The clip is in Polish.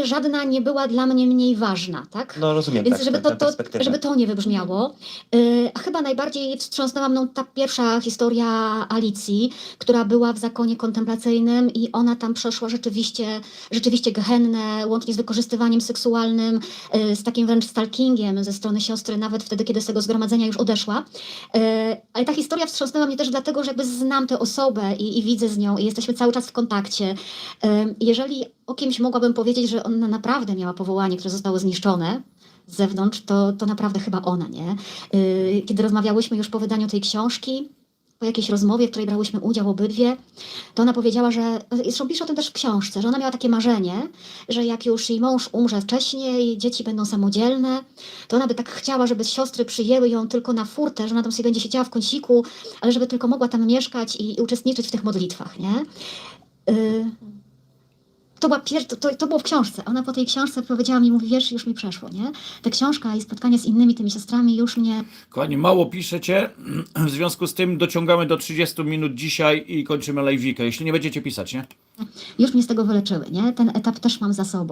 absolutnie żadna nie była dla mnie mniej ważna, tak? No rozumiem, Więc tak, żeby tę- to, to, żeby to nie wybrzmiało. Yy, A chyba najbardziej wstrząsnęła mną ta pierwsza historia Alicji, która była w zakonie kontemplacyjnym i ona tam przeszła rzeczywiście, rzeczywiście gehennę, łącznie z wykorzystywaniem seksualnym, yy, z takim wręcz stalkingiem ze strony siostry, nawet wtedy, kiedy z tego zgromadzenia już odeszła. Yy, Ale ta historia wstrząsnęła mnie też dlatego, że jakby znam tę osobę i, i widzę z nią i jesteśmy cały czas w kontakcie. Yy, Jeżeli o kimś mogłabym powiedzieć, że ona naprawdę miała powołanie, które zostało zniszczone z zewnątrz, to, to naprawdę chyba ona, nie? Yy, Kiedy rozmawiałyśmy już po wydaniu tej książki, po jakiejś rozmowie, w której brałyśmy udział obydwie, to ona powiedziała, że, zresztą pisze o tym też w książce, że ona miała takie marzenie, że jak już jej mąż umrze wcześniej, dzieci będą samodzielne, to ona by tak chciała, żeby siostry przyjęły ją tylko na furtę, że ona tam sobie będzie siedziała w kąciku, ale żeby tylko mogła tam mieszkać i, i uczestniczyć w tych modlitwach, nie? Yy, to, była pier- to, to, to było w książce. Ona po tej książce powiedziała mi, mówi, wiesz, już mi przeszło, nie? Ta książka i spotkanie z innymi tymi siostrami już mnie Kochani, mało piszecie, w związku z tym dociągamy do 30 minut dzisiaj i kończymy live'ika, jeśli nie będziecie pisać, nie? już mnie z tego wyleczyły, nie? Ten etap też mam za sobą.